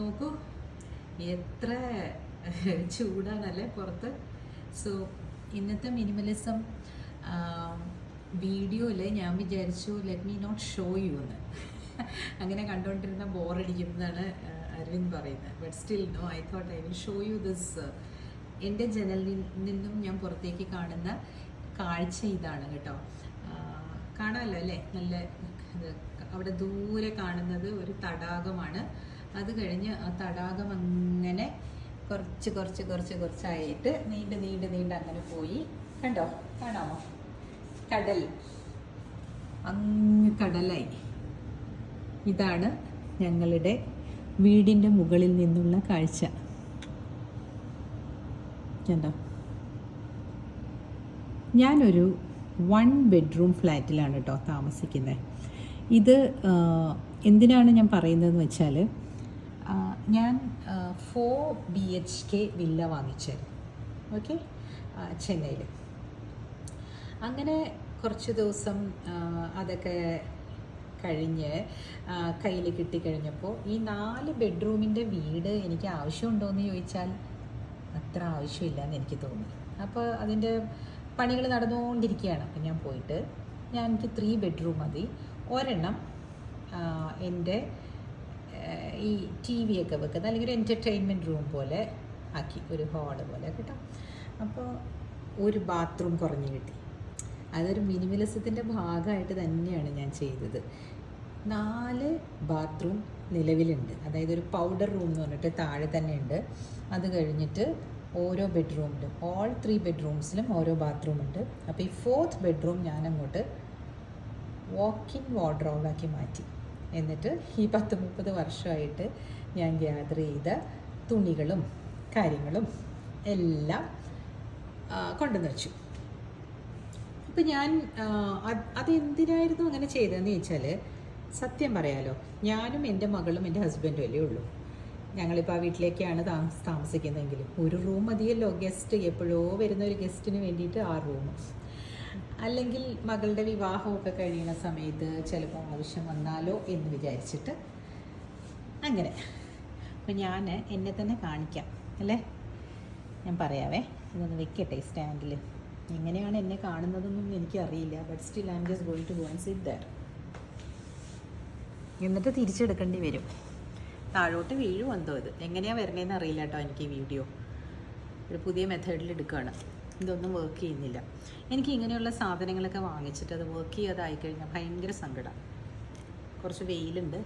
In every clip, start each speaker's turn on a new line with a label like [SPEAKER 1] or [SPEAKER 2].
[SPEAKER 1] നോക്കൂ. എത്ര ചൂടാണല്ലേ പുറത്ത്. സോ ഇന്നത്തെ മിനിമലിസം വീഡിയോയിൽ ഞാൻ വിചാരിച്ചു let me not show you എന്ന്. അങ്ങനെ കണ്ടുകൊണ്ടിരുന്ന ബോറടിക്കുന്നതാണ് അരവിന്ദ് പറയുന്നത്. But still no I thought I will show you this എന്റെ ജനലിൽ നിന്നും ഞാൻ പുറത്തേക്ക് കാണുന്ന കാഴ്ച ഇതാണ് കേട്ടോ. കാണാമല്ലോ അല്ലേ? നല്ല അവിടെ ദൂരെ കാണുന്നത് ഒരു തടാകമാണ്. അത് കഴിഞ്ഞ് ആ തടാകം അങ്ങനെ കുറച്ച് കുറച്ച് കുറച്ച് കുറച്ചായിട്ട് നീണ്ട് നീണ്ട് നീണ്ട് അങ്ങനെ പോയി. കണ്ടോ? കാണാമോ? കടൽ. അങ്ങ് കടലായി. ഇതാണ് ഞങ്ങളുടെ വീടിന്റെ മുകളിൽ നിന്നുള്ള കാഴ്ച. കണ്ടോ? ഞാനൊരു വൺ ബെഡ്റൂം ഫ്ലാറ്റിലാണ് കേട്ടോ താമസിക്കുന്നത് ഇത് എന്തിനാണ് ഞാൻ പറയുന്നതെന്ന് വെച്ചാൽ ഞാൻ four B H K villa വാങ്ങിച്ചത് ഓക്കെ ചെന്നൈയിൽ അങ്ങനെ കുറച്ച് ദിവസം അതൊക്കെ കഴിഞ്ഞ് കയ്യിൽ കിട്ടിക്കഴിഞ്ഞപ്പോൾ ഈ നാല് ബെഡ്റൂമിന്റെ വീട് എനിക്ക് ആവശ്യമുണ്ടോ എന്ന് ചോദിച്ചാൽ അത്ര ആവശ്യമില്ല എന്ന് എനിക്ക് തോന്നി. അപ്പോൾ അതിന്റെ പണികൾ നടന്നുകൊണ്ടിരിക്കുകയാണ്. അപ്പം ഞാൻ പോയിട്ട് ഞാൻ എനിക്ക് ത്രീ ബെഡ്റൂം മതി. ഒരെണ്ണം എന്റെ ഈ ടി വി ഒക്കെ വെക്കുന്ന അല്ലെങ്കിൽ ഒരു എന്റർടൈൻമെന്റ് റൂം പോലെ ആക്കി ഒരു ഹാൾ പോലെ കേട്ടോ. അപ്പോൾ ഒരു ബാത്റൂം കുറഞ്ഞു കിട്ടി. അതൊരു മിനിമലിസത്തിന്റെ ഭാഗമായിട്ട് തന്നെയാണ് ഞാൻ ചെയ്തത്. നാല് ബാത്റൂം നിലവിലുണ്ട്. അതായത് ഒരു പൗഡർ റൂം എന്ന് പറഞ്ഞിട്ട് താഴെ തന്നെ ഉണ്ട് അത് കഴിഞ്ഞിട്ട് ഓരോ ബെഡ്റൂമിലും ഓൾ ത്രീ ബെഡ്റൂംസിലും ഓരോ ബാത്റൂം ഉണ്ട്. അപ്പോൾ ഈ ഫോർത്ത് ബെഡ്റൂം ഞാൻ അങ്ങോട്ട് വാക്കിൻ വാർഡ്രോബാക്കി മാറ്റി. എന്നിട്ട് ഈ പത്ത് മുപ്പത് വർഷമായിട്ട് ഞാൻ ഗ്യാദർ ചെയ്ത തുണികളും കാര്യങ്ങളും എല്ലാം കൊണ്ടുവന്ന് വെച്ചു അപ്പം ഞാൻ അതെന്തിനായിരുന്നു അങ്ങനെ ചെയ്തതെന്ന് ചോദിച്ചാൽ സത്യം പറയാലോ ഞാനും എന്റെ മകളും എന്റെ ഹസ്ബൻഡും അല്ലേ ഉള്ളൂ. ഞങ്ങളിപ്പോൾ ആ വീട്ടിലേക്കാണ് താമസ താമസിക്കുന്നതെങ്കിലും ഒരു റൂം മതിയല്ലോ ഗസ്റ്റ് എപ്പോഴോ വരുന്ന ഒരു ഗസ്റ്റിന് വേണ്ടിയിട്ട് ആ റൂം അല്ലെങ്കിൽ മകളുടെ വിവാഹമൊക്കെ കഴിയുന്ന സമയത്ത് ചിലപ്പോൾ ആവശ്യം വന്നാലോ എന്ന് വിചാരിച്ചിട്ട് അങ്ങനെ. അപ്പം ഞാൻ എന്നെ തന്നെ കാണിക്കാം അല്ലേ? ഞാൻ പറയാവേ ഇതൊന്ന് വെക്കട്ടെ സ്റ്റാൻഡിൽ എങ്ങനെയാണ് എന്നെ കാണുന്നതെന്നും എനിക്കറിയില്ല but still I'm just going to go and sit there എന്നിട്ട് തിരിച്ചെടുക്കേണ്ടി വരും. താഴോട്ട് വീഴും എന്തോ ഇത്? എങ്ങനെയാണ് വരണേന്ന് അറിയില്ല കേട്ടോ എനിക്ക് ഈ വീഡിയോ ഒരു പുതിയ മെത്തേഡിൽ എടുക്കുകയാണ് ഇതൊന്നും വർക്ക് ചെയ്യുന്നില്ല. എനിക്ക് ഇങ്ങനെയുള്ള സാധനങ്ങളൊക്കെ വാങ്ങിച്ചിട്ട് അത് വർക്ക് ചെയ്യാതായി കഴിഞ്ഞാൽ ഭയങ്കര സങ്കടമാണ് കുറച്ച് വെയിലുണ്ട്.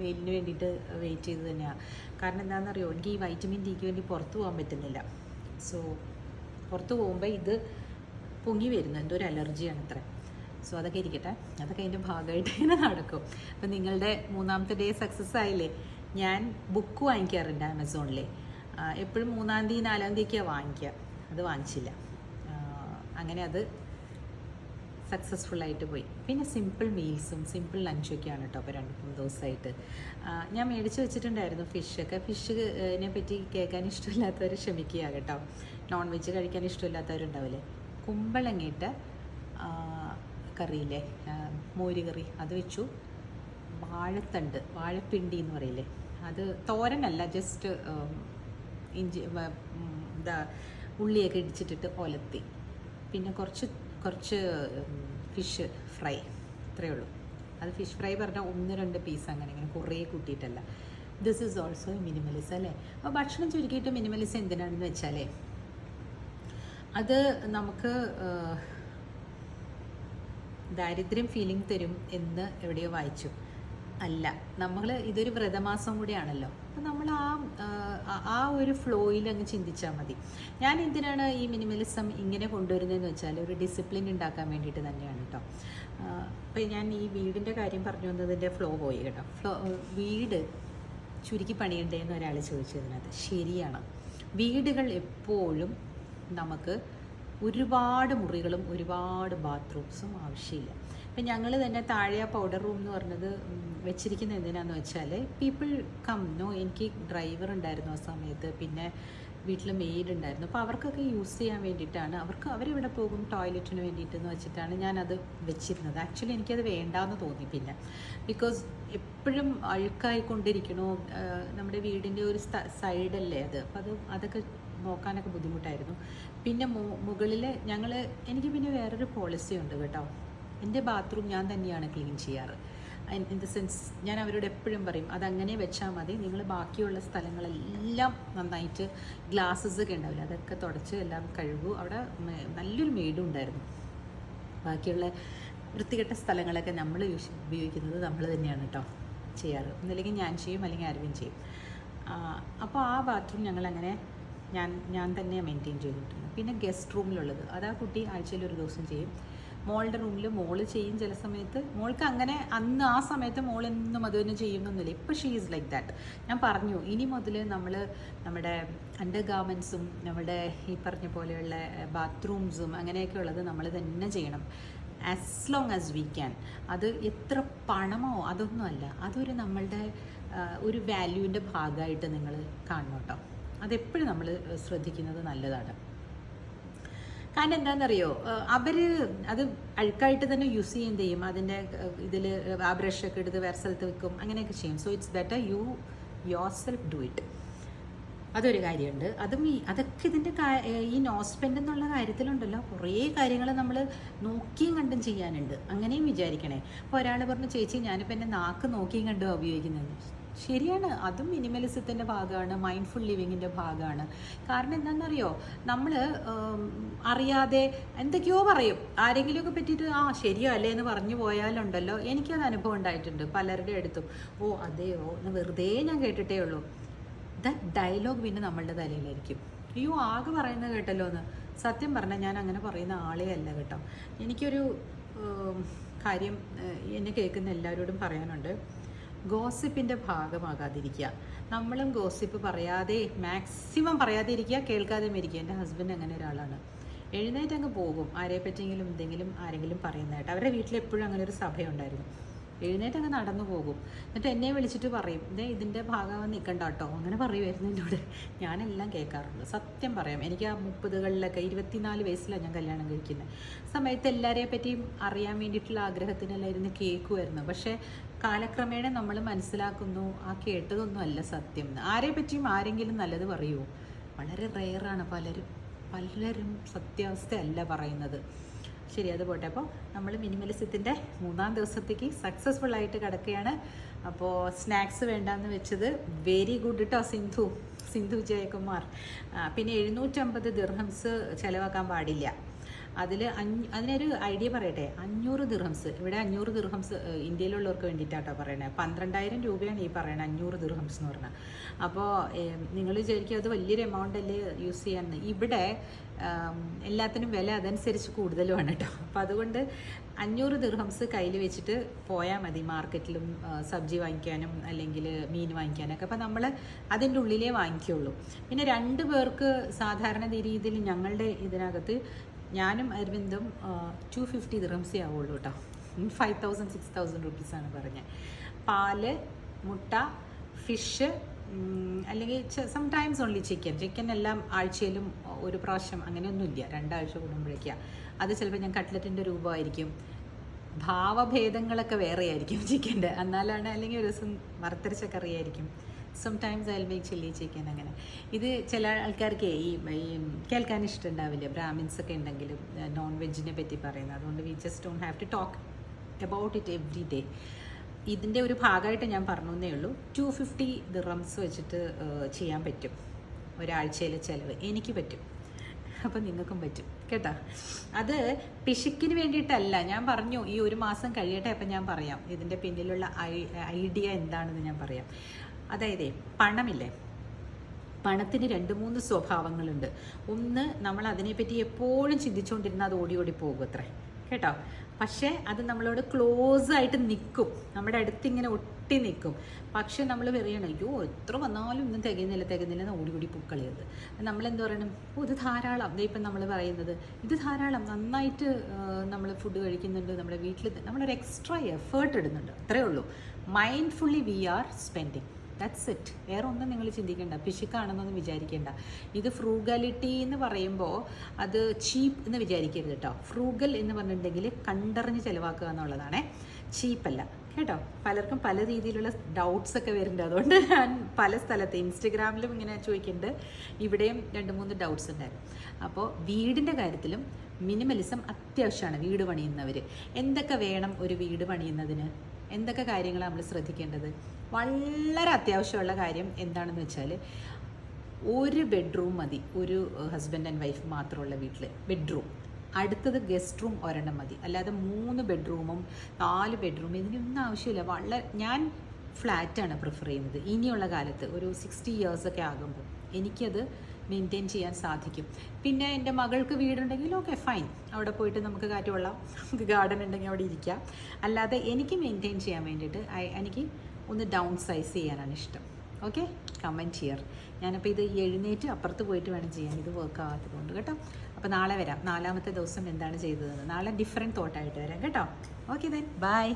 [SPEAKER 1] വെയിലിന് വേണ്ടിയിട്ട് വെയിറ്റ് ചെയ്ത് തന്നെയാണ് കാരണം എന്താണെന്നറിയോ എനിക്ക് ഈ വൈറ്റമിൻ ഡിക്ക് വേണ്ടി പുറത്ത് പോകാൻ പറ്റുന്നില്ല. സോ പുറത്ത് പോകുമ്പോൾ ഇത് പൊങ്ങി വരുന്നു. എന്റെ ഒരു അലർജിയാണ് അത്ര. സോ അതൊക്കെ ഇരിക്കട്ടെ. അതൊക്കെ അതിന്റെ ഭാഗമായിട്ട് ഇങ്ങനെ നടക്കും. അപ്പം നിങ്ങളുടെ മൂന്നാമത്തെ ഡേ സക്സസ് ആയില്ലേ? ഞാൻ ബുക്ക് വാങ്ങിക്കാറുണ്ട് ആമസോണിൽ എപ്പോഴും മൂന്നാം തീയതി നാലാം തീയതിക്കാണ് വാങ്ങിക്കുക അത് വാങ്ങിച്ചില്ല. അങ്ങനെ അത് സക്സസ്ഫുൾ ആയിട്ട് പോയി. പിന്നെ സിമ്പിൾ മീൽസും സിമ്പിൾ ലഞ്ചൊക്കെയാണ് കേട്ടോ അപ്പോൾ രണ്ട് മൂന്ന് ദിവസമായിട്ട് ഞാൻ മേടിച്ച് വെച്ചിട്ടുണ്ടായിരുന്നു ഫിഷൊക്കെ ഫിഷിനെ പറ്റി കേൾക്കാൻ ഇഷ്ടമില്ലാത്തവർ ക്ഷമിക്കുക കേട്ടോ നോൺ വെജ് കഴിക്കാൻ ഇഷ്ടമില്ലാത്തവരുണ്ടാവില്ലേ? കുമ്പളങ്ങിയിട്ട് ആ, കറിയില്ലേ? മോര് കറി അത് വെച്ചു. വാഴത്തണ്ട് വാഴപ്പിണ്ടി എന്ന് പറയില്ലേ? അത് തോരനല്ല ജസ്റ്റ് ഇഞ്ചി എന്താ ഉള്ളിയൊക്കെ ഇടിച്ചിട്ടിട്ട് ഒലത്തി. പിന്നെ കുറച്ച് കുറച്ച് ഫിഷ് ഫ്രൈ ഇത്രയേ ഉള്ളൂ. അത് ഫിഷ് ഫ്രൈ പറഞ്ഞാൽ ഒന്ന് രണ്ട് പീസ് അങ്ങനെ ഇങ്ങനെ കുറേ കൂട്ടിയിട്ടല്ല. ദിസ് ഈസ് ഓൾസോ മിനിമലിസം അല്ലേ? അപ്പോൾ ഭക്ഷണം ചുരുക്കിയിട്ട് മിനിമലിസം എന്തിനാണെന്ന് വെച്ചാലേ അത് നമുക്ക് ദാരിദ്ര്യം ഫീലിംഗ് തരും എന്ന് എവിടെയോ വായിച്ചു. അല്ല നമ്മൾ ഇതൊരു വ്രതമാസം കൂടിയാണല്ലോ. അപ്പം നമ്മൾ ആ ആ- ഒരു ഫ്ലോയിൽ അങ്ങ് ചിന്തിച്ചാൽ മതി. ഞാൻ എന്തിനാണ് ഈ മിനിമലിസം ഇങ്ങനെ കൊണ്ടുവരുന്നതെന്ന് വെച്ചാൽ ഒരു ഡിസിപ്ലിൻ ഉണ്ടാക്കാൻ വേണ്ടിയിട്ട് തന്നെയാണ് കേട്ടോ അപ്പം ഞാൻ ഈ വീടിന്റെ കാര്യം പറഞ്ഞു വന്നതിന്റെ ഫ്ലോ പോയി കേട്ടോ. ഫ്ലോ വീട് ചുരുക്കി പണിയണ്ടേ എന്ന് ഒരാൾ ചോദിച്ചതിനകത്ത് ശരിയാണ്. വീടുകൾ എപ്പോഴും നമുക്ക് ഒരുപാട് മുറികളും ഒരുപാട് ബാത്റൂംസും ആവശ്യമില്ല. അപ്പം ഞങ്ങൾ തന്നെ താഴെ ആ പൗഡർ റൂം എന്ന് പറഞ്ഞത് വെച്ചിരിക്കുന്ന എന്തിനാന്ന് വെച്ചാൽ പീപ്പിൾ കം നോ എനിക്ക് ഡ്രൈവർ ഉണ്ടായിരുന്നു ആ സമയത്ത്. പിന്നെ വീട്ടിൽ മെയ്ഡ് ഉണ്ടായിരുന്നു. അപ്പോൾ അവർക്കൊക്കെ യൂസ് ചെയ്യാൻ വേണ്ടിയിട്ടാണ്. അവർക്ക് അവരെവിടെ പോകും? ടോയ്ലറ്റിന് വേണ്ടിയിട്ടെന്ന് വെച്ചിട്ടാണ് ഞാനത് വെച്ചിരുന്നത്. ആക്ച്വലി എനിക്കത് വേണ്ടാന്ന് തോന്നി പിന്നെ. ബിക്കോസ് എപ്പോഴും അഴുക്കായിക്കൊണ്ടിരിക്കണോ. നമ്മുടെ വീടിന്റെ ഒരു സൈഡല്ലേ അത്. അപ്പോൾ അത് അതൊക്കെ നോക്കാനൊക്കെ ബുദ്ധിമുട്ടായിരുന്നു. പിന്നെ മുകളിൽ ഞങ്ങൾ എനിക്ക് പിന്നെ വേറൊരു പോളിസി ഉണ്ട് കേട്ടോ. എന്റെ ബാത്റൂം ഞാൻ തന്നെയാണ് ക്ലീൻ ചെയ്യാറ്. ഇൻ ദ സെൻസ് ഞാൻ അവരോട് എപ്പോഴും പറയും അതങ്ങനെ വെച്ചാൽ മതി. നിങ്ങൾ ബാക്കിയുള്ള സ്ഥലങ്ങളെല്ലാം നന്നായിട്ട് ഗ്ലാസ്സസ് ഒക്കെ ഉണ്ടാവില്ല? അതൊക്കെ തുടച്ച് എല്ലാം കഴുകൂ. അവിടെ നല്ലൊരു മെയ്ഡും ഉണ്ടായിരുന്നു. ബാക്കിയുള്ള വൃത്തികെട്ട സ്ഥലങ്ങളൊക്കെ നമ്മൾ ഉപയോഗിക്കുന്നത് നമ്മൾ തന്നെയാണ് കേട്ടോ ചെയ്യാറ്. ഒന്നില്ലെങ്കിൽ ഞാൻ ചെയ്യും അല്ലെങ്കിൽ ആരും ചെയ്യും. അപ്പോൾ ആ ബാത്റൂം ഞങ്ങളങ്ങനെ ഞാൻ ഞാൻ തന്നെ മെയിന്റെയിൻ ചെയ്തിട്ടുണ്ട് പിന്നെ ഗസ്റ്റ് റൂമിലുള്ളത്. അത് ആ കുട്ടി ആഴ്ചയിൽ ഒരു ദിവസം ചെയ്യും. മോളുടെ റൂമിൽ മോൾ ചെയ്യും ചില സമയത്ത്. മോൾക്ക് അങ്ങനെ അന്ന് ആ സമയത്ത് മോൾ എന്നും തന്നെ ചെയ്യുന്നൊന്നുമില്ല. ഇപ്പോൾ ഷീ ഈസ് ലൈക്ക് ദാറ്റ് ഞാൻ പറഞ്ഞു ഇനി മുതൽ നമ്മൾ നമ്മുടെ അണ്ടർ ഗാർമെൻസും നമ്മുടെ ഈ പറഞ്ഞ പോലെയുള്ള ബാത്റൂംസും അങ്ങനെയൊക്കെ ഉള്ളത് നമ്മൾ തന്നെ ചെയ്യണം. As long as we can അത് എത്ര പണമോ അതൊന്നുമല്ല. അതൊരു നമ്മളുടെ ഒരു വാല്യൂവിന്റെ ഭാഗമായിട്ട് നിങ്ങൾ കാണണം കേട്ടോ. അതെപ്പോഴും നമ്മൾ ശ്രദ്ധിക്കുന്നത് നല്ലതാണ്. കാരണം എന്താണെന്നറിയോ? അവർ അത് അഴുക്കായിട്ട് തന്നെ യൂസ് ചെയ്യുകയും ചെയ്യും? അതിന്റെ ഇതിൽ ആ ബ്രഷൊക്കെ എടുത്ത് വേറെ സ്ഥലത്ത് വെക്കും അങ്ങനെയൊക്കെ ചെയ്യും. So it's better you yourself do it അതൊരു കാര്യമുണ്ട്. അതും ഈ അതൊക്കെ ഇതിന്റെ ഈ നോസ്പെൻഡ് എന്നുള്ള കാര്യത്തിലുണ്ടല്ലോ. കുറേ കാര്യങ്ങൾ നമ്മൾ നോക്കിയും കണ്ടും ചെയ്യാനുണ്ട്. അങ്ങനെയും വിചാരിക്കണേ. അപ്പോൾ ഒരാൾ പറഞ്ഞു ചേച്ചി ഞാനിപ്പോൾ എന്റെ നാക്ക് നോക്കിയും കണ്ടും ഉപയോഗിക്കുന്നത്. ശരിയാണ്. അതും മിനിമലിസത്തിന്റെ ഭാഗമാണ് മൈൻഡ്ഫുൾ ലിവിങ്ങിന്റെ ഭാഗമാണ്. കാരണം എന്താണെന്നറിയോ? നമ്മൾ അറിയാതെ എന്തൊക്കെയോ പറയും. ആരെങ്കിലുമൊക്കെ പറ്റിയിട്ട് ആ ശരിയോ അല്ലേ? എന്ന് പറഞ്ഞു പോയാലുണ്ടല്ലോ. എനിക്കത് അനുഭവം ഉണ്ടായിട്ടുണ്ട് പലരുടെ അടുത്തും. ഓ അതെയോ? എന്ന് വെറുതെ ഞാൻ കേട്ടിട്ടേ ഉള്ളൂ. ദാറ്റ് ഡയലോഗ് പിന്നെ നമ്മളുടെ തലയിലായിരിക്കും. അയ്യോ ആകെ പറയുന്നത് കേട്ടല്ലോ എന്ന്. സത്യം പറഞ്ഞാൽ ഞാൻ അങ്ങനെ പറയുന്ന ആളേ അല്ല കേട്ടോ. എനിക്കൊരു കാര്യം എന്നെ കേൾക്കുന്ന എല്ലാവരോടും പറയാനുണ്ട്. ഗോസിപ്പിന്റെ ഭാഗമാകാതിരിക്കുക. നമ്മളും ഗോസിപ്പ് പറയാതെ മാക്സിമം പറയാതെ ഇരിക്കുക കേൾക്കാതെ ഇരിക്കുക. എന്റെ ഹസ്ബൻഡ് അങ്ങനെ ഒരാളാണ്. എഴുന്നേറ്റ് അങ്ങ് പോകും. ആരെ പറ്റിയെങ്കിലും എന്തെങ്കിലും ആരെങ്കിലും പറയുന്നതായിട്ട്. അവരുടെ വീട്ടിൽ എപ്പോഴും അങ്ങനെ ഒരു സഭയുണ്ടായിരുന്നു. എഴുന്നേറ്റ് അങ്ങ് നടന്നു പോകും. എന്നിട്ട് എന്നെ വിളിച്ചിട്ട് പറയും ഇതേ ഇതിന്റെ ഭാഗം നിൽക്കണ്ട കേട്ടോ അങ്ങനെ പറയുമായിരുന്നു എന്നോട്. ഞാനെല്ലാം കേൾക്കാറുണ്ട്. സത്യം പറയാം. എനിക്ക് ആ മുപ്പതുകളിലൊക്കെ ഇരുപത്തിനാല് വയസ്സിലാണ് ഞാൻ കല്യാണം കഴിക്കുന്നത്. സമയത്ത് എല്ലാവരെയും പറ്റിയും അറിയാൻ വേണ്ടിയിട്ടുള്ള ആഗ്രഹത്തിനെല്ലാം ഇരുന്ന് കേൾക്കുമായിരുന്നു പക്ഷേ കാലക്രമേണ നമ്മൾ മനസ്സിലാക്കുന്നു. ആ കേട്ടതൊന്നും അല്ല സത്യം. ആരെ പറ്റിയും ആരെങ്കിലും നല്ലത് പറയുമോ വളരെ റെയറാണ് പലരും. പലരും സത്യാവസ്ഥയല്ല പറയുന്നത്. ശരി അത് പോട്ടെ. അപ്പോൾ നമ്മൾ മിനിമലിസത്തിന്റെ മൂന്നാം ദിവസത്തേക്ക് സക്സസ്ഫുൾ ആയിട്ട് കിടക്കുകയാണ്. അപ്പോൾ സ്നാക്സ് വേണ്ടാന്ന് വെച്ചത് വെരി ഗുഡ് കേട്ടോ സിന്ധു. സിന്ധു ജയകുമാർ പിന്നെ എഴുന്നൂറ്റമ്പത് ദിർഹംസ് ചിലവാക്കാൻ പാടില്ല. അതിൽ അതിനൊരു ഐഡിയ പറയട്ടെ. അഞ്ഞൂറ് ദിർഹംസ് ഇവിടെ അഞ്ഞൂറ് ദിർഹംസ് ഇന്ത്യയിലുള്ളവർക്ക് ഇന്ത്യയിലുള്ളവർക്ക് വേണ്ടിയിട്ടാട്ടോ പറയണേ. പന്ത്രണ്ടായിരം രൂപയാണ് ഈ പറയണത് അഞ്ഞൂറ് ദിർഹംസ് എന്ന് പറഞ്ഞാൽ അപ്പോൾ നിങ്ങൾ വിചാരിക്കും അത് വലിയൊരു എമൗണ്ട് അല്ലേ യൂസ് ചെയ്യാന്ന്. ഇവിടെ എല്ലാത്തിനും വില അതനുസരിച്ച് കൂടുതലുമാണ് കേട്ടോ. അപ്പോൾ അതുകൊണ്ട് അഞ്ഞൂറ് ദിർഹംസ് കയ്യിൽ വെച്ചിട്ട് പോയാൽ മതി മാർക്കറ്റിലും സബ്ജി വാങ്ങിക്കാനും അല്ലെങ്കിൽ മീൻ വാങ്ങിക്കാനൊക്കെ. അപ്പോൾ നമ്മൾ അതിന്റെ ഉള്ളിലേ വാങ്ങിക്കുള്ളൂ. പിന്നെ രണ്ട് പേർക്ക് സാധാരണ രീതിയിൽ ഞങ്ങളുടെ ഇതിനകത്ത് ഞാനും അരവിന്ദും ടു ഫിഫ്റ്റി ദിറംസേ ആവുള്ളൂ കേട്ടോ ഫൈവ് തൗസൻഡ് സിക്സ് തൗസൻഡ് റുപ്പീസാണ് പറഞ്ഞത് പാൽ മുട്ട ഫിഷ് അല്ലെങ്കിൽ സംടൈംസ് ഓൺലി ചിക്കൻ ചിക്കൻ എല്ലാം ആഴ്ചയിലും ഒരു പ്രാവശ്യം അങ്ങനെയൊന്നുമില്ല. രണ്ടാഴ്ച കൂടുമ്പോഴേക്കാണ് അത് ചിലപ്പോൾ ഞാൻ കട്ട്ലറ്റിന്റെ രൂപമായിരിക്കും. ഭാവഭേദങ്ങളൊക്കെ വേറെയായിരിക്കും ചിക്കന്റെ എന്നാലാണ് അല്ലെങ്കിൽ ഒരു ദിവസം വറുത്തരച്ച കറിയായിരിക്കും. Sometimes I make chilli chicken അങ്ങനെ. ഇത് ചില ആൾക്കാർക്ക് ഈ ഈ കേൾക്കാൻ ഇഷ്ടമുണ്ടാവില്ല. ബ്രാഹ്മിൻസ് ഒക്കെ ഉണ്ടെങ്കിലും നോൺ വെജിനെ പറ്റി പറയുന്നത്. അതുകൊണ്ട് we just don't have to talk about it every day ഇതിന്റെ ഒരു ഭാഗമായിട്ട് ഞാൻ പറഞ്ഞേ ഉള്ളൂ. ടു ഫിഫ്റ്റി ദിറംസ് വെച്ചിട്ട് ചെയ്യാൻ പറ്റും. ഒരാഴ്ചയിലെ ചിലവ്. എനിക്ക് പറ്റും. അപ്പം നിങ്ങൾക്കും പറ്റും. കേട്ടോ? അത് പിശുക്കിന് വേണ്ടിയിട്ടല്ല. ഞാൻ പറഞ്ഞു ഈ ഒരു മാസം കഴിയട്ടെ അപ്പം ഞാൻ പറയാം. ഇതിന്റെ പിന്നിലുള്ള ഐഡിയ എന്താണെന്ന് ഞാൻ പറയാം. അതായത് പണമില്ലേ? പണത്തിന് രണ്ട് മൂന്ന് സ്വഭാവങ്ങളുണ്ട്. ഒന്ന് നമ്മൾ അതിനെപ്പറ്റി എപ്പോഴും ചിന്തിച്ചുകൊണ്ടിരുന്നാൽ അത് ഓടി ഓടി പോകും അത്രേ കേട്ടോ? പക്ഷേ അത് നമ്മളോട് ക്ലോസ് ആയിട്ട് നിൽക്കും നമ്മുടെ അടുത്ത് ഇങ്ങനെ ഒട്ടി നിൽക്കും പക്ഷെ നമ്മൾ പറയണം അയ്യോ എത്ര വന്നാലും ഒന്നും തികയുന്നില്ല തികയുന്നില്ല എന്ന് ഓടി ഓടി നമ്മൾ നമ്മളെന്ത് പറയണം? ഇത് ധാരാളം. ഇപ്പം നമ്മൾ പറയുന്നത് ഇത് ധാരാളം നന്നായിട്ട് നമ്മൾ ഫുഡ് കഴിക്കുന്നുണ്ട് നമ്മുടെ വീട്ടിൽ നമ്മളൊരു എക്സ്ട്രാ എഫേർട്ട് ഇടുന്നുണ്ട്. അത്രേ ഉള്ളൂ. Mindfully we are spending that's it വേറെ ഒന്നും നിങ്ങൾ ചിന്തിക്കേണ്ട. പിശുക്കാണെന്നൊന്നും വിചാരിക്കേണ്ട. ഇത് ഫ്രൂഗാലിറ്റി എന്ന് പറയുമ്പോൾ അത് ചീപ്പ് എന്ന് വിചാരിക്കരുത് കേട്ടോ. ഫ്രൂഗൽ എന്ന് പറഞ്ഞിട്ടുണ്ടെങ്കിൽ കണ്ടറിഞ്ഞ് ചിലവാക്കുക എന്നുള്ളതാണേ. ചീപ്പല്ല കേട്ടോ? പലർക്കും പല രീതിയിലുള്ള ഡൗട്ട്സ് ഒക്കെ വരുന്നുണ്ട്. അതുകൊണ്ട് ഞാൻ പല സ്ഥലത്ത് ഇൻസ്റ്റഗ്രാമിലും ഇങ്ങനെ ചോദിക്കുന്നുണ്ട്. ഇവിടെയും രണ്ട് മൂന്ന് ഡൗട്ട്സ് ഉണ്ടായിരുന്നു അപ്പോൾ വീടിന്റെ കാര്യത്തിലും മിനിമലിസം അത്യാവശ്യമാണ്. വീട് പണിയുന്നവർ എന്തൊക്കെ വേണം ഒരു വീട് പണിയുന്നതിന്? എന്തൊക്കെ കാര്യങ്ങളാണ് നമ്മൾ ശ്രദ്ധിക്കേണ്ടത്? വളരെ അത്യാവശ്യമുള്ള കാര്യം എന്താണെന്ന് വെച്ചാൽ ഒരു ബെഡ്റൂം മതി. ഒരു ഹസ്ബൻഡ് ആൻഡ് വൈഫ് മാത്രമുള്ള വീട്ടിൽ ബെഡ്റൂം അടുത്തത് ഗസ്റ്റ് റൂം ഒരെണ്ണം മതി. അല്ലാതെ മൂന്ന് ബെഡ്റൂമും നാല് ബെഡ്റൂമും ഇതിനൊന്നും ആവശ്യമില്ല. വളരെ ഞാൻ ഫ്ലാറ്റാണ് പ്രിഫർ ചെയ്യുന്നത്. ഇനിയുള്ള കാലത്ത് ഒരു സിക്സ്റ്റി ഇയേഴ്സൊക്കെ ആകുമ്പോൾ എനിക്കത് മെയിന്റെയിൻ ചെയ്യാൻ സാധിക്കും. പിന്നെ എന്റെ മകൾക്ക് വീടുണ്ടെങ്കിൽ ഓക്കെ ഫൈൻ അവിടെ പോയിട്ട് നമുക്ക് കാറ്റ് കൊള്ളാം. നമുക്ക് ഗാർഡൻ ഉണ്ടെങ്കിൽ അവിടെ ഇരിക്കാം. അല്ലാതെ എനിക്ക് മെയിന്റെയിൻ ചെയ്യാൻ വേണ്ടിയിട്ട് എനിക്ക് ഒന്ന് ഡൗൺ സൈസ് ചെയ്യാനാണ് ഇഷ്ടം. ഓക്കെ കമന്റ് ചെയ്യർ ഞാനപ്പോൾ ഇത് എഴുന്നേറ്റ് അപ്പുറത്ത് പോയിട്ട് വേണം ചെയ്യാൻ. ഇത് വർക്ക് ആവാത്തതുകൊണ്ട് കേട്ടോ. അപ്പോൾ നാളെ വരാം. നാലാമത്തെ ദിവസം എന്താണ് ചെയ്തതെന്ന്. നാളെ ഡിഫറെന്റ് തോട്ടായിട്ട് വരാം കേട്ടോ. Okay then bye